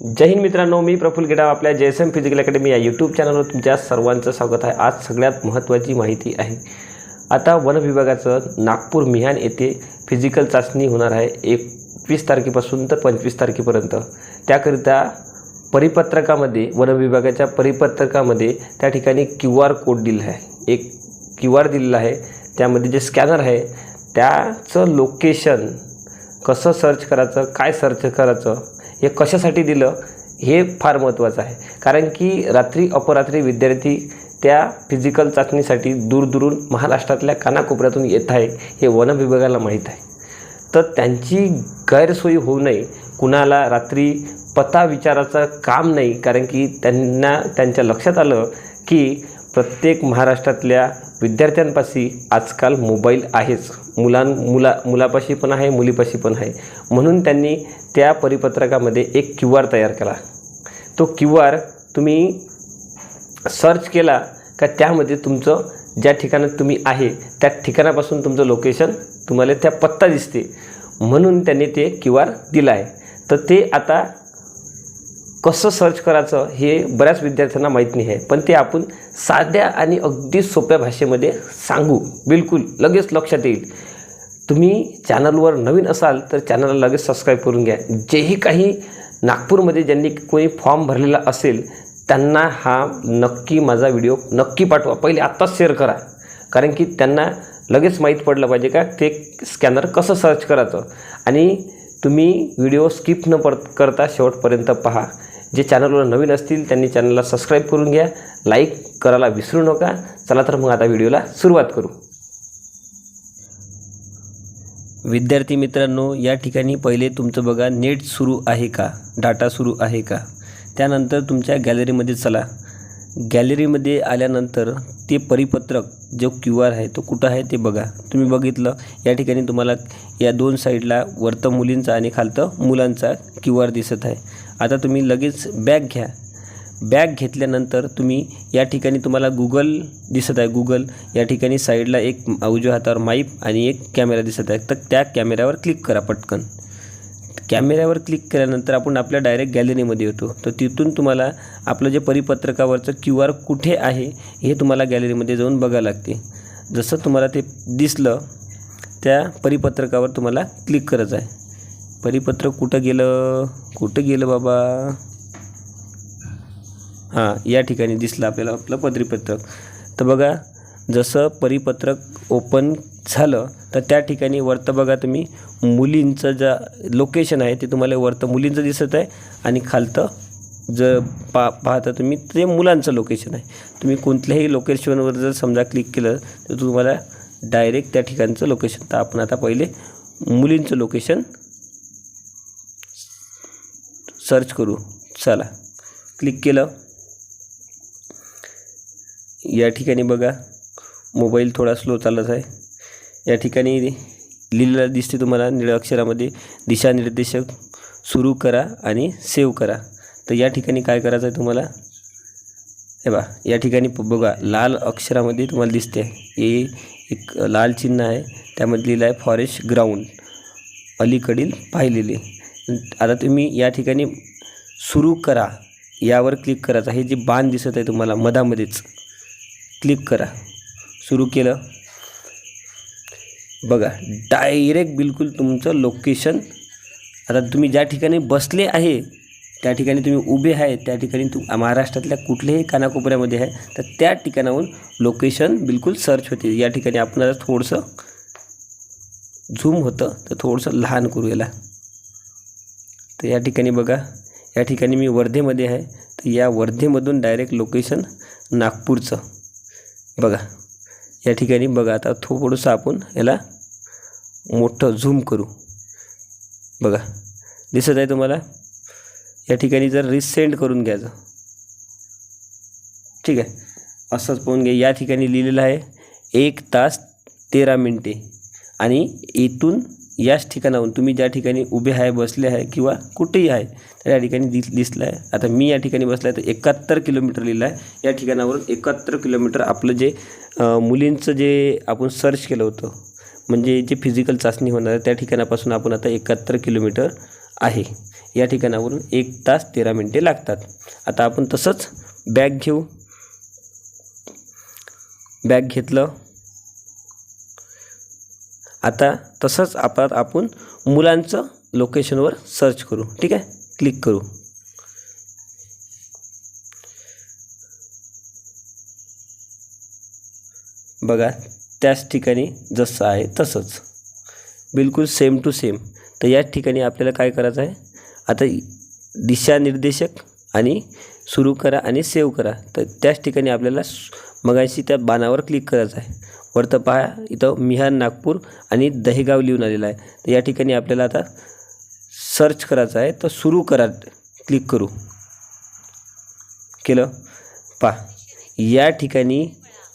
जय हिंद मित्रांनो मी प्रफुल गिडाव आपल्या J S M physical academy या यूट्यूब चॅनलवर तुमच्या सर्वांचं स्वागत आहे. आज सगळ्यात महत्त्वाची माहिती आहे. आता वन विभागाचं नागपूर मिहान येथे फिजिकल चाचणी होणार आहे. एकवीस तारखेपासून तर पंचवीस तारखेपर्यंत. त्याकरिता परिपत्रकामध्ये वन विभागाच्या परिपत्रकामध्ये त्या ठिकाणी क्यू आर कोड दिला आहे. एक क्यू आर दिलेला आहे. त्यामध्ये जे स्कॅनर आहे त्याचं लोकेशन कसं सर्च करायचं काय सर्च करायचं हे कशासाठी दिलं हे फार महत्त्वाचं आहे. कारण की रात्री अपरात्री विद्यार्थी त्या फिजिकल चाचणीसाठी दूरदूरून महाराष्ट्रातल्या कानाकोपऱ्यातून येत आहे हे वन विभागाला माहीत आहे. तर त्यांची गैरसोयी होऊ नये. कुणाला रात्री पता विचाराचं काम नाही कारण की त्यांना त्यांच्या लक्षात आलं की प्रत्येक महाराष्ट्रातल्या विद्यार्थ्यांपाशी आजकाल मोबाईल आहेच. मुलां मुला मुलापाशी पण आहे मुलीपाशी पण आहे. म्हणून त्यांनी त्या परिपत्रकामध्ये एक क्यू आर तयार केला. तो क्यू आर तुम्ही सर्च केला का त्यामध्ये तुमचं ज्या ठिकाणात तुम्ही आहे त्या ठिकाणापासून तुमचं लोकेशन तुम्हाला त्या पत्ता दिसते. म्हणून त्यांनी ते क्यू आर दिलं आहे तर ते आता कसं सर्च करायचं हे बऱ्याच विद्यार्थ्यांना माहीत नाही आहे. पण ते आपण साध्या आणि अगदी सोप्या भाषेमध्ये सांगू. बिलकुल लगेच लक्षात येईल. तुम्ही चॅनलवर नवीन असाल तर चॅनलला लगेच सबस्क्राईब करून घ्या. जेही काही नागपूरमध्ये ज्यांनी कोणी फॉर्म भरलेला असेल त्यांना हा नक्की माझा व्हिडिओ नक्की पाठवा. पहिले आत्ताच शेअर करा. कारण की त्यांना लगेच माहीत पडलं पाहिजे का ते स्कॅनर कसं सर्च करायचं. आणि तुम्ही व्हिडिओ स्किप न पड करता शेवटपर्यंत पहा. जे चॅनलवर नवीन असतील त्यांनी चॅनलला सबस्क्राईब करून घ्या लाईक करायला विसरू नका. चला तर मग आता व्हिडिओला सुरुवात करू. विद्यार्थी मित्रांनो या ठिकाणी पहिले तुमचं बघा नेट सुरू आहे का? डाटा सुरू आहे का? त्यानंतर तुमच्या गॅलरीमध्ये चला. गॅलरीमध्ये आल्यानंतर ते परिपत्रक जो क्यू आर आहे तो कुठं आहे ते बघा. तुम्ही बघितलं या ठिकाणी तुम्हाला या दोन साईडला वरतं मुलींचा आणि खालतं मुलांचा क्यू आर दिसत आहे. आता तुम्ही लगेच बॅग घ्या. बॅग घेतल्यानंतर तुम्ही या ठिकाणी तुम्हाला गुगल दिसत आहे. गुगल या ठिकाणी साईडला एक उजव्या हातावर माईप आणि एक कॅमेरा दिसत आहे. तर त्या कॅमेऱ्यावर क्लिक करा पटकन. कॅमेऱ्यावर क्लिक केल्यानंतर आपण आपल्या डायरेक्ट गॅलरीमध्ये येतो. तर तिथून तुम्हाला आपलं जे परिपत्रकावरचं क्यू आर कुठे आहे हे तुम्हाला गॅलरीमध्ये जाऊन बघावं लागते. जसं तुम्हाला ते दिसलं त्या परिपत्रकावर तुम्हाला क्लिक करायचं आहे. परिपत्रक कुठं गेलं? कुठं गेलं बाबा? हां या ठिकाणी दिसलं आपल्याला आपलं परिपत्रक तर बघा जसं परिपत्रक ओपन झालं तर त्या ठिकाणी वरतं बघा तुम्ही मुलींचं ज्या लोकेशन आहे ते तुम्हाला वरतं मुलींचं दिसत आहे आणि खालतं जर पा पाहता तुम्ही ते मुलांचं लोकेशन आहे. तुम्ही कोणत्याही लोकेशनवर जर समजा क्लिक केलं तर तुम्हाला डायरेक्ट त्या ठिकाणचं लोकेशन तर आपण आता पहिले मुलींचं लोकेशन सर्च करू. चला. क्लिक केलं. या ठिकाणी बघा. मोबाईल थोडा स्लो चालत आहे. या ठिकाणी लिहिलेलं दिसते तुम्हाला. निळ्या अक्षरामध्ये दिशानिर्देशक सुरू करा आणि सेव्ह करा. तर या ठिकाणी काय करायचं आहे तुम्हाला? हे बा या ठिकाणी बघा. लाल अक्षरामध्ये तुम्हाला दिसते हे एक लाल चिन्ह आहे. त्यामध्ये लिहिलं आहे फॉरेस्ट ग्राउंड. अलीकडील पाहिलेले. आता तुम्ही या ठिकाणी सुरू करा. यावर क्लिक करायचं. हे जे बाण दिसत आहे तुम्हाला मधामध्येच क्लिक करा. सुरू केलं. बघा डायरेक्ट बिलकुल तुमचं लोकेशन आता तुम्ही ज्या ठिकाणी बसले आहे त्या ठिकाणी तुम्ही उभे आहे त्या ठिकाणी तू महाराष्ट्रातल्या कुठल्याही कानाकोपऱ्यामध्ये आहे तर त्या ठिकाणाहून लोकेशन बिलकुल सर्च होते. या ठिकाणी आपण आता थोडंसं झूम होतं तर थोडंसं लहान करू याला तर या ठिकाणी बघा या ठिकाणी मी वर्धेमध्ये आहे. तर या वर्धेमधून डायरेक्ट लोकेशन नागपूरचं. बघा या ठिकाणी बघा आता थोडंसं आपण याला मोठं झूम करू. बघा दिसत आहे तुम्हाला? या ठिकाणी जर रिसेंड करून घ्यायचं. ठीक आहे? असंच पाहून घ्या. या ठिकाणी लिहिलेलं आहे एक तास तेरा मिनटे. आणि इथून याच ठिकाणाहून तुम्ही ज्या ठिकाणी उभे आहे बसले आहे किंवा कुठेही आहे तर या ठिकाणी दिस दिसलं आहे आता मी या ठिकाणी बसला आहे तर एकाहत्तर किलोमीटर लिहिलं आहे या ठिकाणावरून एकाहत्तर किलोमीटर आपलं जे मुलींचं जे आपण सर्च केलं होतं म्हणजे जे फिजिकल चाचणी होणार आहे त्या ठिकाणापासून आपण आता एकाहत्तर किलोमीटर आहे. या ठिकाणावरून एक तास तेरा मिनटे लागतात. आता आपण तसंच बॅग घेऊ. बॅग घेतलं आता तसंच आपण आपण मुलांचं लोकेशनवर सर्च करू. ठीक आहे? क्लिक करू. बघा त्याच ठिकाणी जसं आहे तसंच. बिलकुल सेम टू सेम तर याच ठिकाणी आपल्याला काय करायचं आहे? आता दिशानिर्देशक आणि सुरू करा आणि सेव्ह करा. तर त्याच ठिकाणी आपल्याला मगाशी त्या बाणावर क्लिक करायचं आहे. वरतं पहा इथं मिहान नागपूर आणि दहेगाव लिहून आलेलं आहे. तर या ठिकाणी आपल्याला आता सर्च करायचं आहे. तर सुरू करा क्लिक करू. केलं? पा या ठिकाणी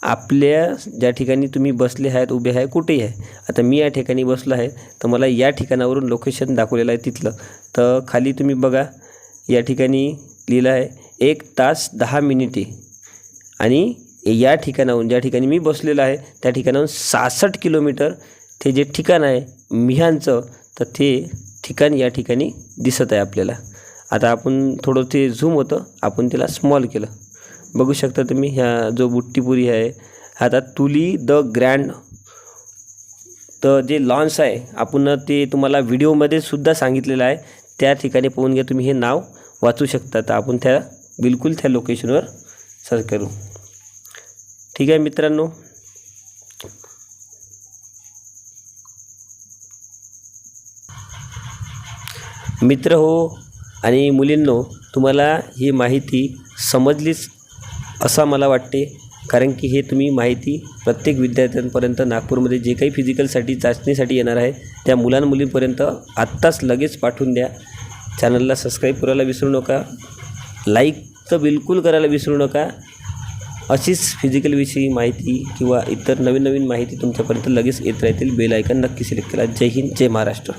आपल्या ज्या ठिकाणी तुम्ही बसले आहेत उभे आहे कुठेही आहे. आता मी या ठिकाणी बसलो आहे तर मला या ठिकाणावरून लोकेशन दाखवलेलं आहे तिथलं. तर खाली तुम्ही बघा या ठिकाणी लिहिलं आहे एक तास दहा मिनिटे. आणि या ठिकाणाहून ज्या ठिकाणी मी बसलेलो आहे त्या ठिकाणाहून सहासष्ट किलोमीटर ते जे ठिकाण आहे मिहानचं तर ते ठिकाण या ठिकाणी दिसत आहे आपल्याला. आता आपण थोडं ते झूम होतं आपण त्याला स्मॉल केलं. बघू शकता तुम्ही ह्या जो बुट्टीपुरी आहे आता तुली द ग्रँड. तर जे लॉन्स आहे आपण ते तुम्हाला व्हिडिओमध्ये सुद्धा सांगितलेलं आहे त्या ठिकाणी पाहून घ्या तुम्ही हे नाव. वाचू शकता तर आपण त्या बिलकुल त्या लोकेशनवर सर्च करू. ठीक आहे मित्रांनो. मित्र हो आणि मुलींनो तुम्हाला ही माहिती समजलीच असं मला वाटते. कारण की हे तुम्ही माहिती प्रत्येक विद्यार्थ्यांपर्यंत नागपूरमध्ये जे काही फिजिकलसाठी चाचणीसाठी येणार आहे त्या मुलांमुलींपर्यंत आत्ताच लगेच पाठवून द्या. चॅनलला सबस्क्राईब करायला विसरू नका. लाईक तर बिलकुल करायला विसरू नका. अशीच फिजिकलविषयी माहिती किंवा इतर नवीन नवीन माहिती तुमच्यापर्यंत लगेच येत राहतील. बेल आयकन नक्की सिलेक्ट करा. जय हिंद जय महाराष्ट्र.